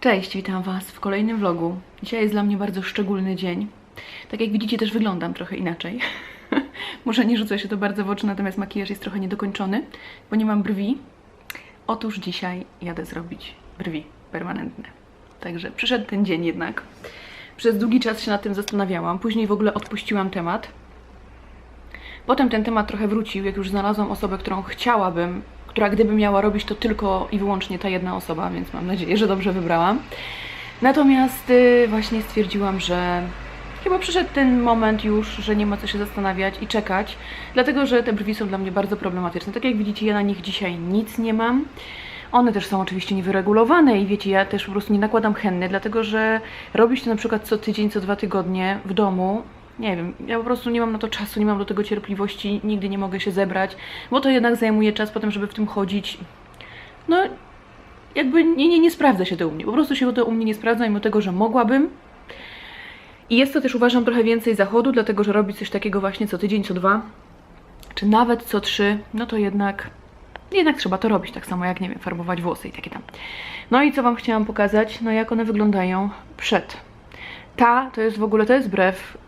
Cześć, witam Was w kolejnym vlogu. Dzisiaj jest dla mnie bardzo szczególny dzień. Tak jak widzicie, też wyglądam trochę inaczej. Może nie rzuca się to bardzo w oczy, natomiast makijaż jest trochę niedokończony, bo nie mam brwi. Otóż dzisiaj jadę zrobić brwi permanentne. Także przyszedł ten dzień jednak. Przez długi czas się nad tym zastanawiałam, później w ogóle odpuściłam temat. Potem ten temat trochę wrócił, jak już znalazłam osobę, którą chciałabym, która gdyby miała robić to tylko i wyłącznie ta jedna osoba, więc mam nadzieję, że dobrze wybrałam. Natomiast y, właśnie stwierdziłam, że chyba przyszedł ten moment już, że nie ma co się zastanawiać i czekać, dlatego że te brwi są dla mnie bardzo problematyczne. Tak jak widzicie, ja na nich dzisiaj nic nie mam. One też są oczywiście niewyregulowane i wiecie, ja też po prostu nie nakładam henny, dlatego że robić to na przykład co tydzień, co dwa tygodnie w domu, nie wiem, ja po prostu nie mam na to czasu, nie mam do tego cierpliwości, nigdy nie mogę się zebrać, bo to jednak zajmuje czas potem, żeby w tym chodzić. No, jakby nie, nie, nie sprawdza się to u mnie, po prostu się to u mnie nie sprawdza, mimo tego, że mogłabym. I jest to też uważam trochę więcej zachodu, dlatego że robić coś takiego właśnie co tydzień, co dwa, czy nawet co trzy, no to jednak jednak trzeba to robić, tak samo jak, nie wiem, farbować włosy i takie tam. No i co Wam chciałam pokazać, no jak one wyglądają przed. Ta to jest w ogóle, to jest brew,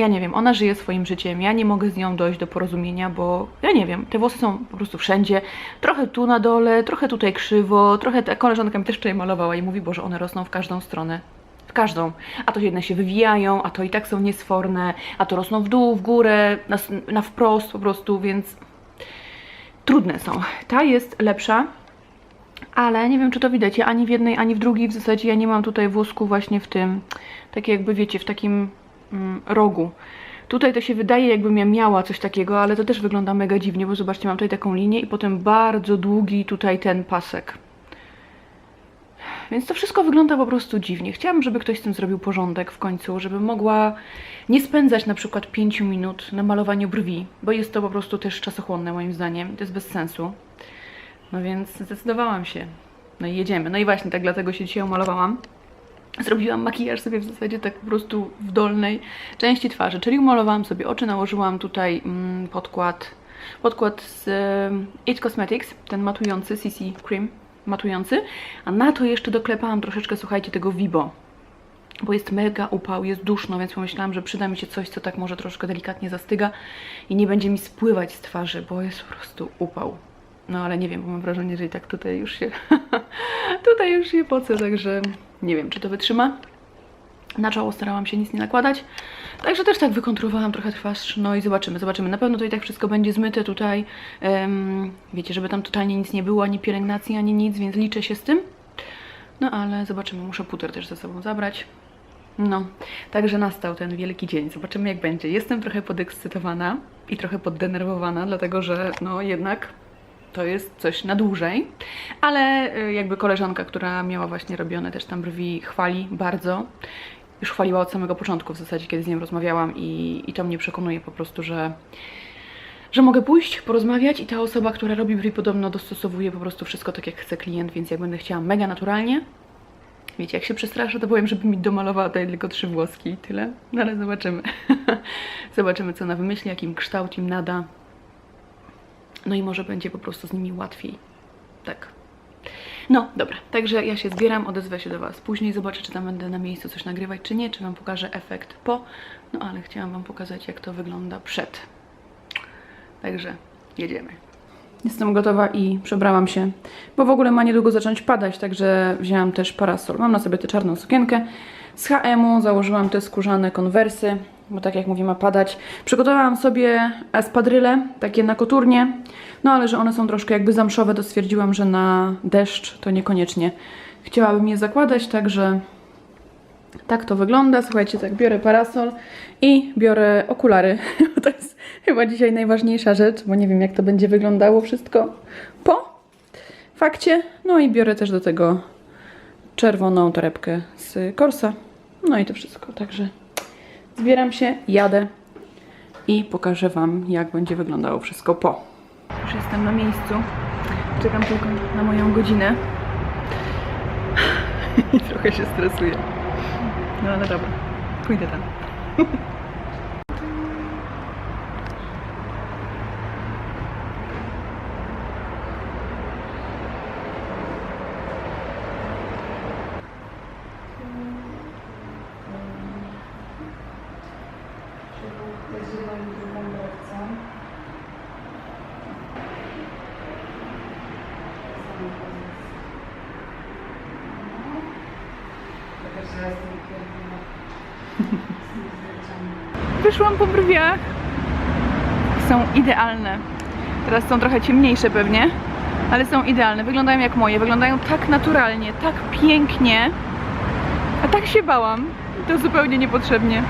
ja nie wiem, ona żyje swoim życiem, ja nie mogę z nią dojść do porozumienia, bo ja nie wiem, te włosy są po prostu wszędzie, trochę tu na dole, trochę tutaj krzywo, trochę ta koleżanka mi też wczoraj malowała i mówi, że one rosną w każdą stronę. W każdą. A to jedne się wywijają, a to i tak są niesforne, a to rosną w dół, w górę, na, na wprost po prostu, więc trudne są. Ta jest lepsza, ale nie wiem, czy to widać. Ja ani w jednej, ani w drugiej w zasadzie ja nie mam tutaj włosku właśnie w tym, tak jakby wiecie, w takim rogu. Tutaj to się wydaje, jakbym ja miała coś takiego, ale to też wygląda mega dziwnie, bo zobaczcie, mam tutaj taką linię i potem bardzo długi tutaj ten pasek. Więc to wszystko wygląda po prostu dziwnie. Chciałabym, żeby ktoś z tym zrobił porządek w końcu, żeby mogła nie spędzać na przykład 5 minut na malowaniu brwi, bo jest to po prostu też czasochłonne moim zdaniem. To jest bez sensu. No więc zdecydowałam się. No i jedziemy. No i właśnie tak dlatego się dzisiaj umalowałam. Zrobiłam makijaż sobie w zasadzie tak po prostu w dolnej części twarzy, czyli umalowałam sobie oczy, nałożyłam tutaj mm, podkład, podkład z It Cosmetics, ten matujący CC Cream matujący, a na to jeszcze doklepałam troszeczkę, słuchajcie, tego Vibo, bo jest mega upał, jest duszno, więc pomyślałam, że przyda mi się coś, co tak może troszkę delikatnie zastyga i nie będzie mi spływać z twarzy, bo jest po prostu upał. No ale nie wiem, bo mam wrażenie, że i tak tutaj już się tutaj już się pocę, także nie wiem, czy to wytrzyma. Na czoło starałam się nic nie nakładać. Także też tak wykonturowałam trochę twarz. No i zobaczymy, zobaczymy. Na pewno to i tak wszystko będzie zmyte tutaj. em, wiecie, żeby tam totalnie nic nie było, ani pielęgnacji, ani nic, więc liczę się z tym. No ale zobaczymy, muszę puter też ze sobą zabrać. No, także nastał ten wielki dzień. Zobaczymy jak będzie. Jestem trochę podekscytowana i trochę poddenerwowana, dlatego że no jednak to jest coś na dłużej, ale y, jakby koleżanka, która miała właśnie robione też tam brwi, chwali bardzo. Już chwaliła od samego początku w zasadzie, kiedy z nią rozmawiałam i, i to mnie przekonuje po prostu, że, że mogę pójść, porozmawiać i ta osoba, która robi brwi podobno dostosowuje po prostu wszystko tak jak chce klient, więc jak będę chciała mega naturalnie, Wiecie, jak się przestraszę, to powiem, żeby mi domalowała tutaj tylko trzy włoski i tyle. No ale zobaczymy. zobaczymy, co ona wymyśli, jakim kształt im nada. No i może będzie po prostu z nimi łatwiej. Tak. No, dobra. Także ja się zbieram, odezwę się do Was później. Zobaczę, czy tam będę na miejscu coś nagrywać, czy nie, czy Wam pokażę efekt po. No ale chciałam Wam pokazać, jak to wygląda przed. Także jedziemy. Jestem gotowa i przebrałam się, bo w ogóle ma niedługo zacząć padać, także wzięłam też parasol. Mam na sobie tę czarną sukienkę z H&M-u, założyłam te skórzane konwersy, bo tak jak mówię ma padać. Przygotowałam sobie espadryle, takie na koturnie, no ale że one są troszkę jakby zamszowe, to stwierdziłam, że na deszcz to niekoniecznie chciałabym je zakładać, także tak to wygląda. Słuchajcie, tak biorę parasol i biorę okulary. To jest chyba dzisiaj najważniejsza rzecz, bo nie wiem jak to będzie wyglądało wszystko po fakcie. No i biorę też do tego czerwoną torebkę z Corsa. No i to wszystko. Także zbieram się, jadę i pokażę Wam jak będzie wyglądało wszystko po. Już jestem na miejscu. Czekam tylko na moją godzinę. I trochę się stresuję. No ale dobra, pójdę tam. Wyszłam po brwiach. Są idealne. Teraz są trochę ciemniejsze pewnie, ale są idealne. Wyglądają jak moje. Wyglądają tak naturalnie, tak pięknie. A tak się bałam. To zupełnie niepotrzebnie.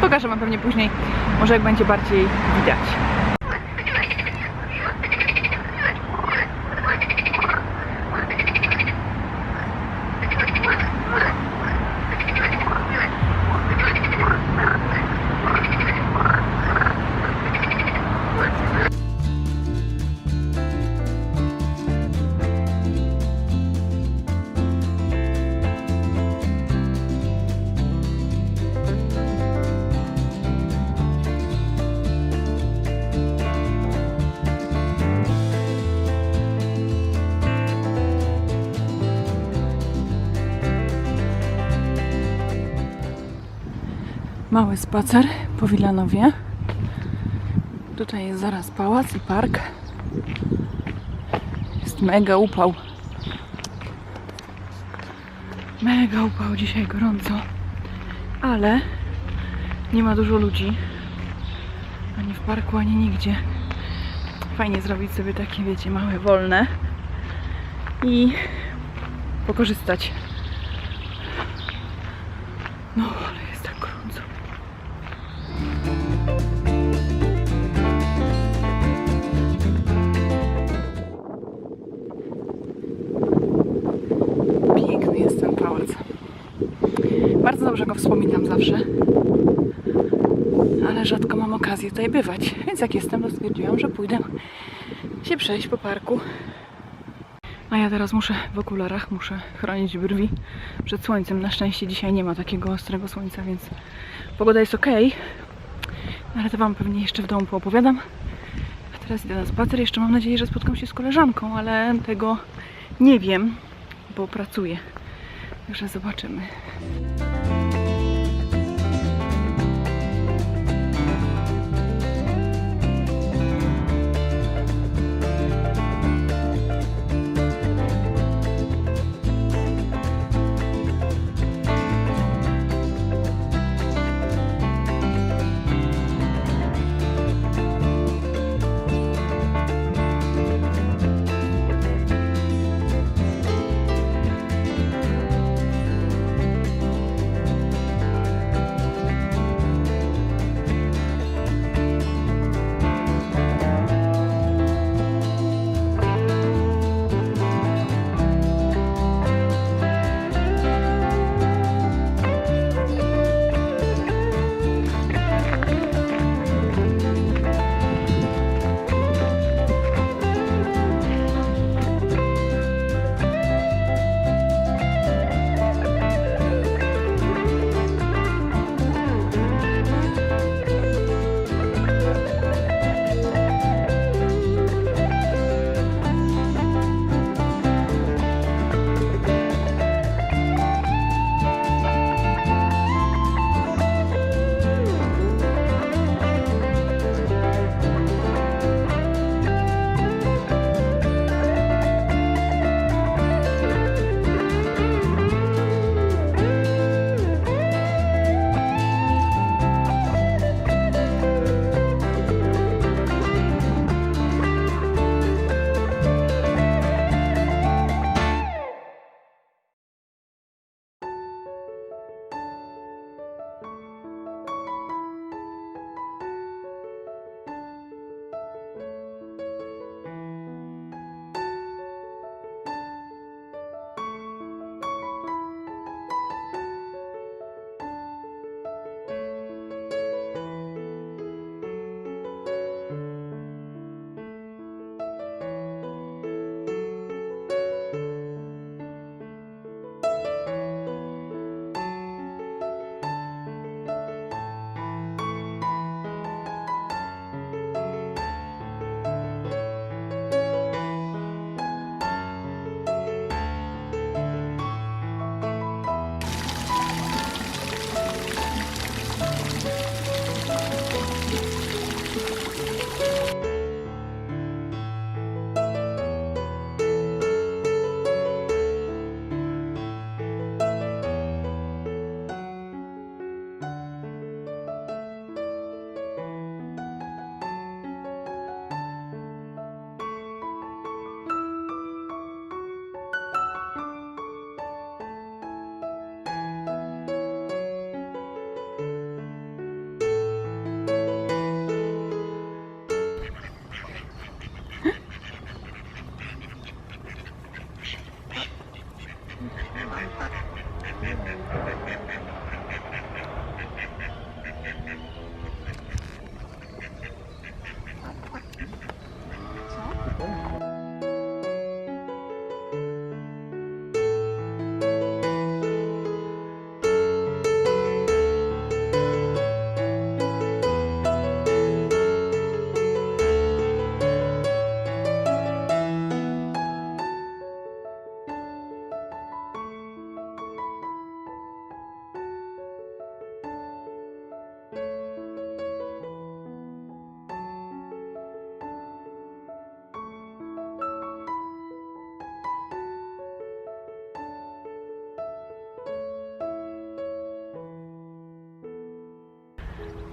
Pokażę Wam pewnie później, może jak będzie bardziej widać. Mały spacer po Wilanowie. Tutaj jest zaraz pałac i park. Jest mega upał. Mega upał, dzisiaj gorąco. Ale nie ma dużo ludzi. Ani w parku, ani nigdzie. Fajnie zrobić sobie takie, wiecie, małe, wolne. I pokorzystać. No, ale dobrze go wspominam zawsze. Ale rzadko mam okazję tutaj bywać. Więc jak jestem, to stwierdziłam, że pójdę się przejść po parku. A ja teraz muszę w okularach, muszę chronić brwi przed słońcem. Na szczęście dzisiaj nie ma takiego ostrego słońca, więc pogoda jest ok. Ale to Wam pewnie jeszcze w domu poopowiadam. A teraz idę na spacer. Jeszcze mam nadzieję, że spotkam się z koleżanką, ale tego nie wiem, bo pracuję. Także zobaczymy.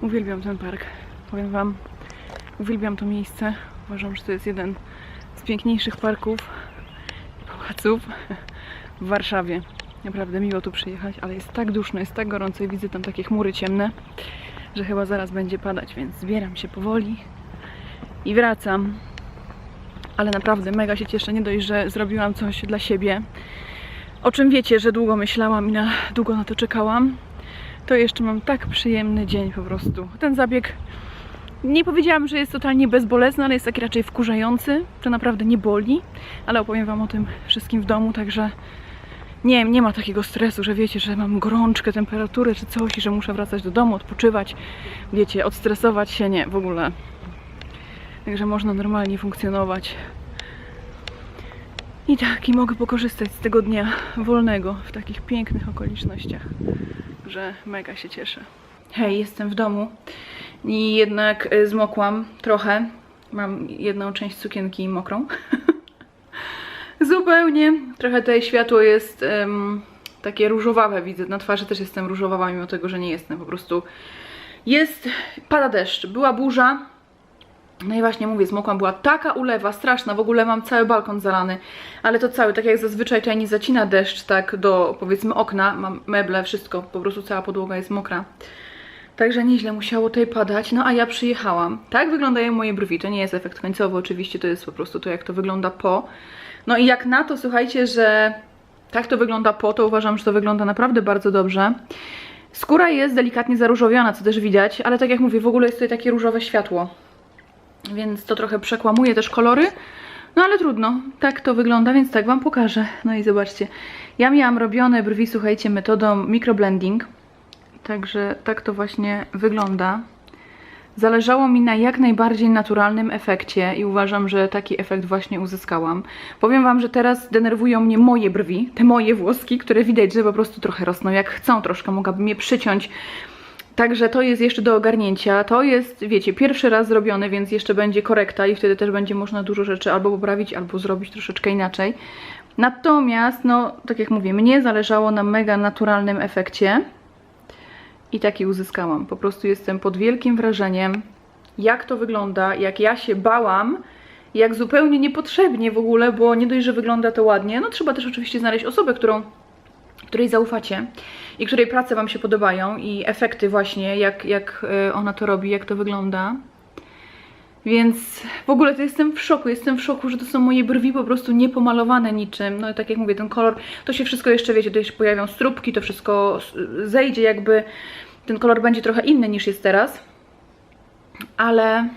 Uwielbiam ten park. Powiem Wam, uwielbiam to miejsce. Uważam, że to jest jeden z piękniejszych parków pałaców w Warszawie. Naprawdę miło tu przyjechać, ale jest tak duszno, jest tak gorąco i widzę tam takie chmury ciemne, że chyba zaraz będzie padać, więc zbieram się powoli i wracam. Ale naprawdę mega się cieszę, nie dość, że zrobiłam coś dla siebie, o czym wiecie, że długo myślałam i na, długo na to czekałam, to jeszcze mam tak przyjemny dzień po prostu. Ten zabieg nie powiedziałam, że jest totalnie bezbolesny, ale jest taki raczej wkurzający. To naprawdę nie boli, ale opowiem Wam o tym wszystkim w domu, także nie, nie ma takiego stresu, że wiecie, że mam gorączkę, temperaturę czy coś i że muszę wracać do domu, odpoczywać, wiecie, odstresować się, nie, w ogóle. Także można normalnie funkcjonować. I tak, i mogę pokorzystać z tego dnia wolnego w takich pięknych okolicznościach że mega się cieszę. Hej, jestem w domu i jednak y, zmokłam trochę. Mam jedną część sukienki mokrą. Zupełnie. Trochę tutaj światło jest em, takie różowawe, widzę. Na twarzy też jestem różowawa, mimo tego, że nie jestem. Po prostu jest, pada deszcz. Była burza, no i właśnie mówię, zmokłam, była taka ulewa, straszna, w ogóle mam cały balkon zalany, ale to cały, tak jak zazwyczaj tutaj nie zacina deszcz tak do powiedzmy okna, mam meble, wszystko, po prostu cała podłoga jest mokra. Także nieźle musiało tutaj padać, no a ja przyjechałam. Tak wyglądają moje brwi, to nie jest efekt końcowy oczywiście, to jest po prostu to jak to wygląda po. No i jak na to, słuchajcie, że tak to wygląda po, to uważam, że to wygląda naprawdę bardzo dobrze. Skóra jest delikatnie zaróżowiona, co też widać, ale tak jak mówię, w ogóle jest tutaj takie różowe światło więc to trochę przekłamuje też kolory. No ale trudno, tak to wygląda, więc tak Wam pokażę. No i zobaczcie, ja miałam robione brwi, słuchajcie, metodą microblending, także tak to właśnie wygląda. Zależało mi na jak najbardziej naturalnym efekcie i uważam, że taki efekt właśnie uzyskałam. Powiem Wam, że teraz denerwują mnie moje brwi, te moje włoski, które widać, że po prostu trochę rosną jak chcą troszkę, mogłabym je przyciąć Także to jest jeszcze do ogarnięcia. To jest, wiecie, pierwszy raz zrobione, więc jeszcze będzie korekta i wtedy też będzie można dużo rzeczy albo poprawić, albo zrobić troszeczkę inaczej. Natomiast, no, tak jak mówię, mnie zależało na mega naturalnym efekcie i taki uzyskałam. Po prostu jestem pod wielkim wrażeniem, jak to wygląda, jak ja się bałam, jak zupełnie niepotrzebnie w ogóle, bo nie dość, że wygląda to ładnie, no trzeba też oczywiście znaleźć osobę, którą której zaufacie i której prace Wam się podobają i efekty właśnie, jak, jak e, ona to robi, jak to wygląda. Więc w ogóle to jestem w szoku, jestem w szoku, że to są moje brwi po prostu niepomalowane niczym. No i tak jak mówię, ten kolor, to się wszystko jeszcze, wiecie, tutaj się pojawią strubki, to wszystko zejdzie jakby, ten kolor będzie trochę inny niż jest teraz. Ale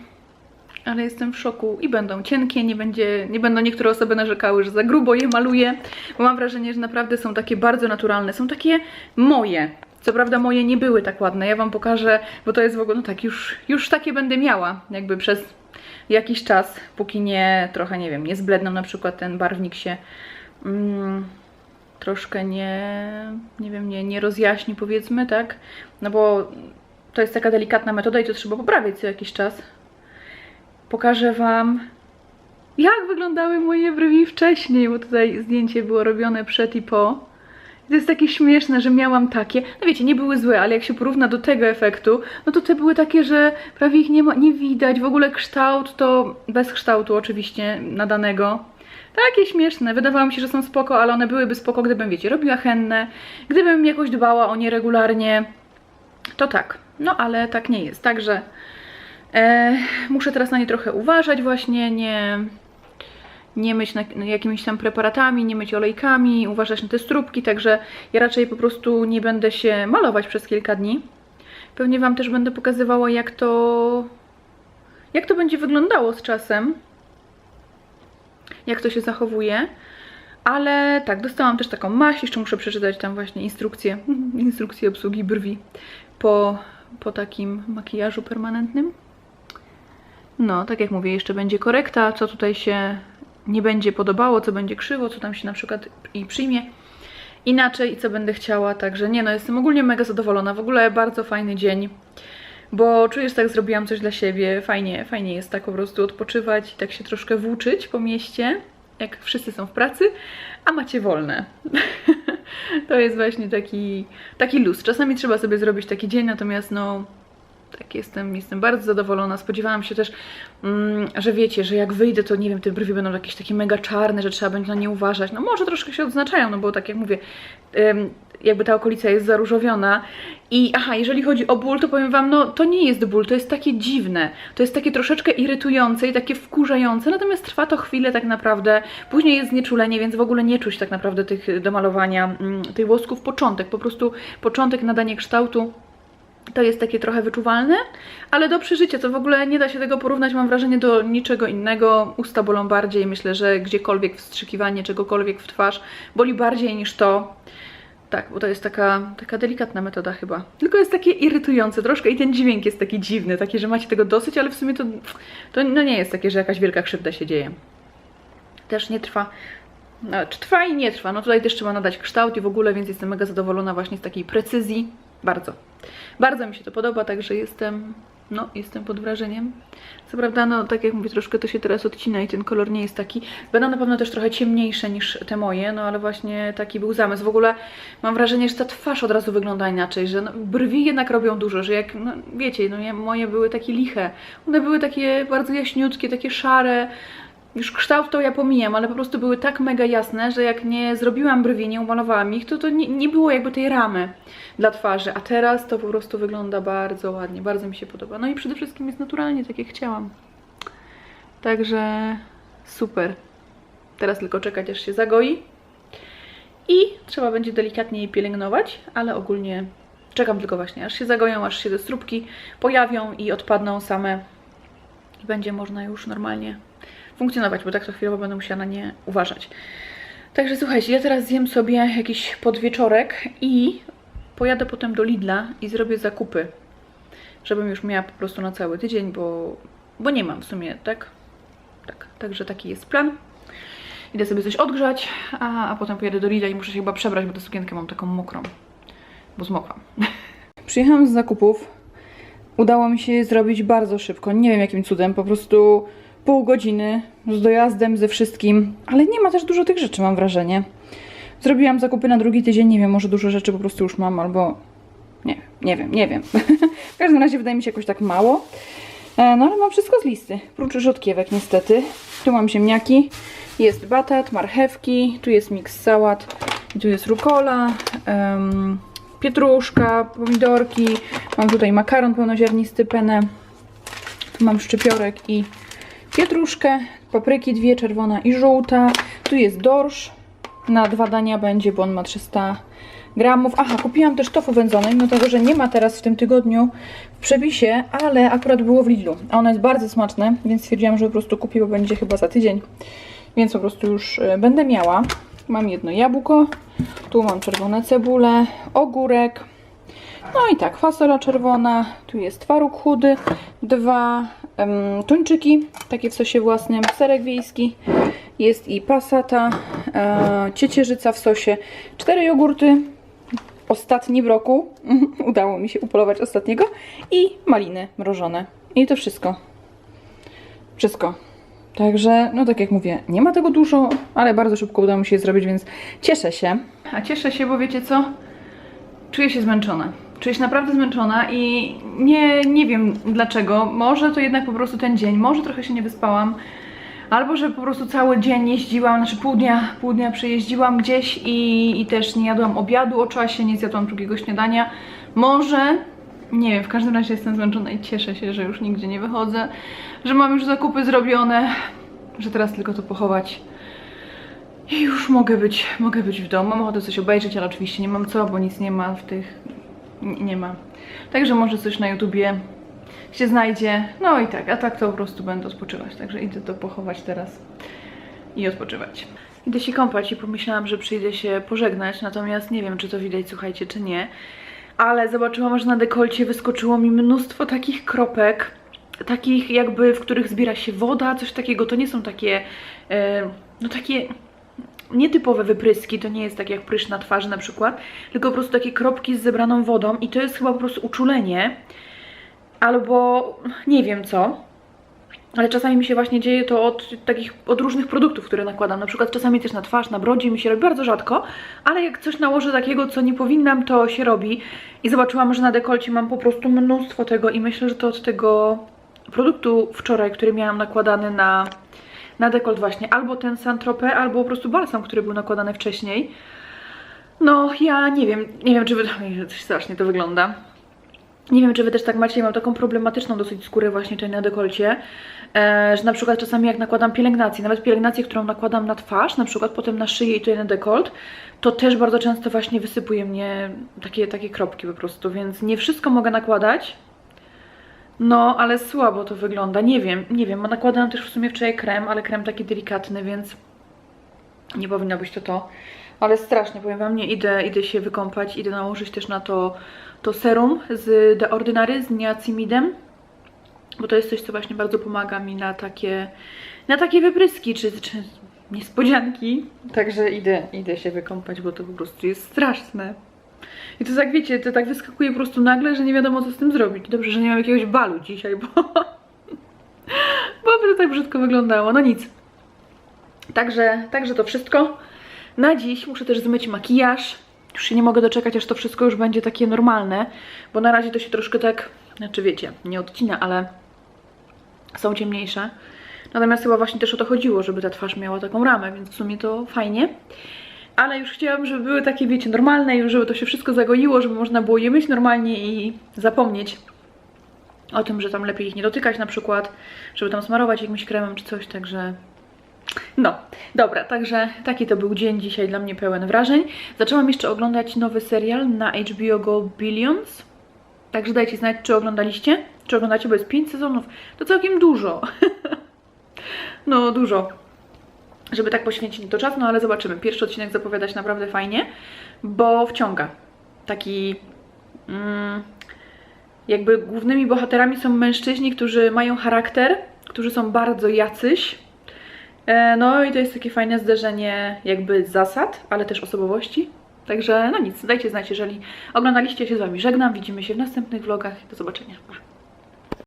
ale jestem w szoku i będą cienkie, nie, będzie, nie będą niektóre osoby narzekały, że za grubo je maluję, bo mam wrażenie, że naprawdę są takie bardzo naturalne, są takie moje. Co prawda moje nie były tak ładne, ja Wam pokażę, bo to jest w ogóle, no tak, już, już takie będę miała, jakby przez jakiś czas, póki nie, trochę nie wiem, nie zbledną na przykład ten barwnik się mm, troszkę nie, nie wiem, nie, nie rozjaśni powiedzmy, tak, no bo to jest taka delikatna metoda i to trzeba poprawić co jakiś czas, pokażę Wam, jak wyglądały moje brwi wcześniej, bo tutaj zdjęcie było robione przed i po. I to jest takie śmieszne, że miałam takie, no wiecie, nie były złe, ale jak się porówna do tego efektu, no to te były takie, że prawie ich nie, ma, nie widać, w ogóle kształt to bez kształtu oczywiście nadanego. Takie śmieszne, wydawało mi się, że są spoko, ale one byłyby spoko, gdybym, wiecie, robiła henne, gdybym jakoś dbała o nie regularnie, to tak. No ale tak nie jest, także E, muszę teraz na nie trochę uważać właśnie, nie, nie myć na, jakimiś tam preparatami, nie myć olejkami, uważać na te stróbki, także ja raczej po prostu nie będę się malować przez kilka dni. Pewnie Wam też będę pokazywała, jak to, jak to będzie wyglądało z czasem, jak to się zachowuje. Ale tak, dostałam też taką maść, jeszcze muszę przeczytać tam właśnie instrukcję, instrukcję obsługi brwi po, po takim makijażu permanentnym. No, tak jak mówię, jeszcze będzie korekta, co tutaj się nie będzie podobało, co będzie krzywo, co tam się na przykład i przyjmie inaczej i co będę chciała, także nie no, jestem ogólnie mega zadowolona, w ogóle bardzo fajny dzień, bo czuję, że tak zrobiłam coś dla siebie, fajnie, fajnie jest tak po prostu odpoczywać i tak się troszkę włóczyć po mieście, jak wszyscy są w pracy, a macie wolne. to jest właśnie taki, taki luz. Czasami trzeba sobie zrobić taki dzień, natomiast no tak jestem, jestem bardzo zadowolona. Spodziewałam się też, mm, że wiecie, że jak wyjdę, to nie wiem, te brwi będą jakieś takie mega czarne, że trzeba będzie na nie uważać. No może troszkę się odznaczają, no bo tak jak mówię, ym, jakby ta okolica jest zaróżowiona. I aha, jeżeli chodzi o ból, to powiem Wam, no to nie jest ból, to jest takie dziwne. To jest takie troszeczkę irytujące i takie wkurzające, natomiast trwa to chwilę tak naprawdę. Później jest znieczulenie, więc w ogóle nie czuć tak naprawdę tych do malowania mm, tych włosków. Początek, po prostu początek, nadanie kształtu to jest takie trochę wyczuwalne, ale do przeżycia to w ogóle nie da się tego porównać, mam wrażenie, do niczego innego. Usta bolą bardziej, myślę, że gdziekolwiek wstrzykiwanie czegokolwiek w twarz boli bardziej niż to. Tak, bo to jest taka, taka delikatna metoda chyba. Tylko jest takie irytujące troszkę i ten dźwięk jest taki dziwny, taki, że macie tego dosyć, ale w sumie to, to no nie jest takie, że jakaś wielka krzywda się dzieje. Też nie trwa no, czy trwa i nie trwa. No tutaj też trzeba nadać kształt i w ogóle, więc jestem mega zadowolona właśnie z takiej precyzji. Bardzo. Bardzo mi się to podoba, także jestem, no, jestem pod wrażeniem. Co prawda, no, tak jak mówię, troszkę to się teraz odcina i ten kolor nie jest taki. Będą na pewno też trochę ciemniejsze niż te moje, no ale właśnie taki był zamysł. W ogóle mam wrażenie, że ta twarz od razu wygląda inaczej, że no, brwi jednak robią dużo, że jak, no wiecie, no moje były takie liche. One były takie bardzo jaśniutkie, takie szare, już kształt to ja pomijam, ale po prostu były tak mega jasne, że jak nie zrobiłam brwi, nie umalowałam ich, to to nie, nie było jakby tej ramy dla twarzy, a teraz to po prostu wygląda bardzo ładnie, bardzo mi się podoba. No i przede wszystkim jest naturalnie, tak jak chciałam. Także super. Teraz tylko czekać, aż się zagoi i trzeba będzie delikatnie jej pielęgnować, ale ogólnie czekam tylko właśnie, aż się zagoją, aż się te stróbki pojawią i odpadną same i będzie można już normalnie funkcjonować, bo tak to chwilowo będę musiała na nie uważać. Także słuchajcie, ja teraz zjem sobie jakiś podwieczorek i pojadę potem do Lidla i zrobię zakupy, żebym już miała po prostu na cały tydzień, bo, bo nie mam w sumie, tak? Tak, także taki jest plan. Idę sobie coś odgrzać, a, a potem pojadę do Lidla i muszę się chyba przebrać, bo tę sukienkę mam taką mokrą, bo zmokłam. Przyjechałam z zakupów. Udało mi się zrobić bardzo szybko. Nie wiem jakim cudem, po prostu pół godziny z dojazdem, ze wszystkim, ale nie ma też dużo tych rzeczy, mam wrażenie. Zrobiłam zakupy na drugi tydzień, nie wiem, może dużo rzeczy po prostu już mam, albo nie, nie wiem, nie wiem. w każdym razie wydaje mi się jakoś tak mało. E, No ale mam wszystko z listy, prócz rzodkiewek niestety. Tu mam ziemniaki, jest batat, marchewki, tu jest miks sałat, tu jest rukola, pietruszka, pomidorki, mam tutaj makaron pełnoziarnisty, penę, tu mam szczypiorek i pietruszkę, papryki dwie, czerwona i żółta. Tu jest dorsz, na dwa dania będzie, bo on ma 300 gramów. Aha, kupiłam też tofu wędzone, mimo tego, że nie ma teraz w tym tygodniu w przepisie, ale akurat było w Lidlu. A ono jest bardzo smaczne, więc stwierdziłam, że po prostu kupię, bo będzie chyba za tydzień. Więc po prostu już e, będę miała. Mam jedno jabłko, tu mam czerwone cebule, ogórek, no i tak, fasola czerwona, tu jest twaróg chudy, dwa tuńczyki, takie w sosie własnym, serek wiejski, jest i pasata, e, ciecierzyca w sosie, cztery jogurty, ostatni w roku, udało mi się upolować ostatniego i maliny mrożone. I to wszystko. Wszystko. Także, no tak jak mówię, nie ma tego dużo, ale bardzo szybko udało mi się je zrobić, więc cieszę się. A cieszę się, bo wiecie co? Czuję się zmęczona. Czuję się naprawdę zmęczona i nie, nie wiem dlaczego. Może to jednak po prostu ten dzień, może trochę się nie wyspałam. Albo, że po prostu cały dzień jeździłam, znaczy pół dnia, pół dnia przejeździłam gdzieś i, i też nie jadłam obiadu o czasie, nie zjadłam drugiego śniadania. Może, nie wiem, w każdym razie jestem zmęczona i cieszę się, że już nigdzie nie wychodzę, że mam już zakupy zrobione. że teraz tylko to pochować i już mogę być, mogę być w domu. Mam ochotę coś obejrzeć, ale oczywiście nie mam co, bo nic nie ma w tych, nie, ma. Także może coś na YouTubie się znajdzie. No i tak, a tak to po prostu będę odpoczywać. Także idę to pochować teraz i odpoczywać. Idę się kąpać i pomyślałam, że przyjdę się pożegnać, natomiast nie wiem, czy to widać, słuchajcie, czy nie. Ale zobaczyłam, że na dekolcie wyskoczyło mi mnóstwo takich kropek, takich jakby, w których zbiera się woda, coś takiego. To nie są takie, e, no takie nietypowe wypryski, to nie jest tak jak prysz na twarzy na przykład, tylko po prostu takie kropki z zebraną wodą i to jest chyba po prostu uczulenie albo nie wiem co. Ale czasami mi się właśnie dzieje to od takich, od różnych produktów, które nakładam. Na przykład czasami też na twarz, na brodzie mi się robi bardzo rzadko, ale jak coś nałożę takiego, co nie powinnam, to się robi. I zobaczyłam, że na dekolcie mam po prostu mnóstwo tego i myślę, że to od tego produktu wczoraj, który miałam nakładany na, na dekolt właśnie. Albo ten Saint-Tropez, albo po prostu balsam, który był nakładany wcześniej. No, ja nie wiem, nie wiem, czy wy... Strasznie to wygląda. Nie wiem, czy wy też tak macie, mam taką problematyczną dosyć skórę właśnie tutaj na dekolcie, e, że na przykład czasami jak nakładam pielęgnację, nawet pielęgnację, którą nakładam na twarz, na przykład potem na szyję i tutaj na dekolt, to też bardzo często właśnie wysypuje mnie takie, takie kropki po prostu, więc nie wszystko mogę nakładać, no, ale słabo to wygląda, nie wiem, nie wiem, nakładałam też w sumie wczoraj krem, ale krem taki delikatny, więc nie powinno być to to, ale strasznie, powiem wam, nie, idę, idę się wykąpać, idę nałożyć też na to, to serum z The Ordinary, z niacimidem, bo to jest coś, co właśnie bardzo pomaga mi na takie, na takie wypryski, czy, czy niespodzianki, także idę, idę się wykąpać, bo to po prostu jest straszne. I to tak wiecie, to tak wyskakuje po prostu nagle, że nie wiadomo co z tym zrobić. Dobrze, że nie mam jakiegoś balu dzisiaj, bo, bo by to tak brzydko wyglądało. No nic. Także, także to wszystko. Na dziś muszę też zmyć makijaż. Już się nie mogę doczekać, aż to wszystko już będzie takie normalne, bo na razie to się troszkę tak, znaczy wiecie, nie odcina, ale są ciemniejsze. Natomiast chyba właśnie też o to chodziło, żeby ta twarz miała taką ramę, więc w sumie to fajnie. Ale już chciałam, żeby były takie, wiecie, normalne, już żeby to się wszystko zagoiło, żeby można było je myć normalnie i zapomnieć o tym, że tam lepiej ich nie dotykać na przykład, żeby tam smarować jakimś kremem czy coś, także no, dobra, także taki to był dzień dzisiaj dla mnie pełen wrażeń. Zaczęłam jeszcze oglądać nowy serial na HBO Go Billions. Także dajcie znać, czy oglądaliście, czy oglądacie, bo jest 5 sezonów. To całkiem dużo. no, dużo. Żeby tak poświęcić to czas, no ale zobaczymy. Pierwszy odcinek zapowiada się naprawdę fajnie, bo wciąga. Taki... Mm, jakby głównymi bohaterami są mężczyźni, którzy mają charakter, którzy są bardzo jacyś, E, No i to jest takie fajne zderzenie jakby zasad, ale też osobowości. Także no nic, dajcie znać, jeżeli oglądaliście się z Wami. Żegnam, widzimy się w następnych vlogach. Do zobaczenia. Pa.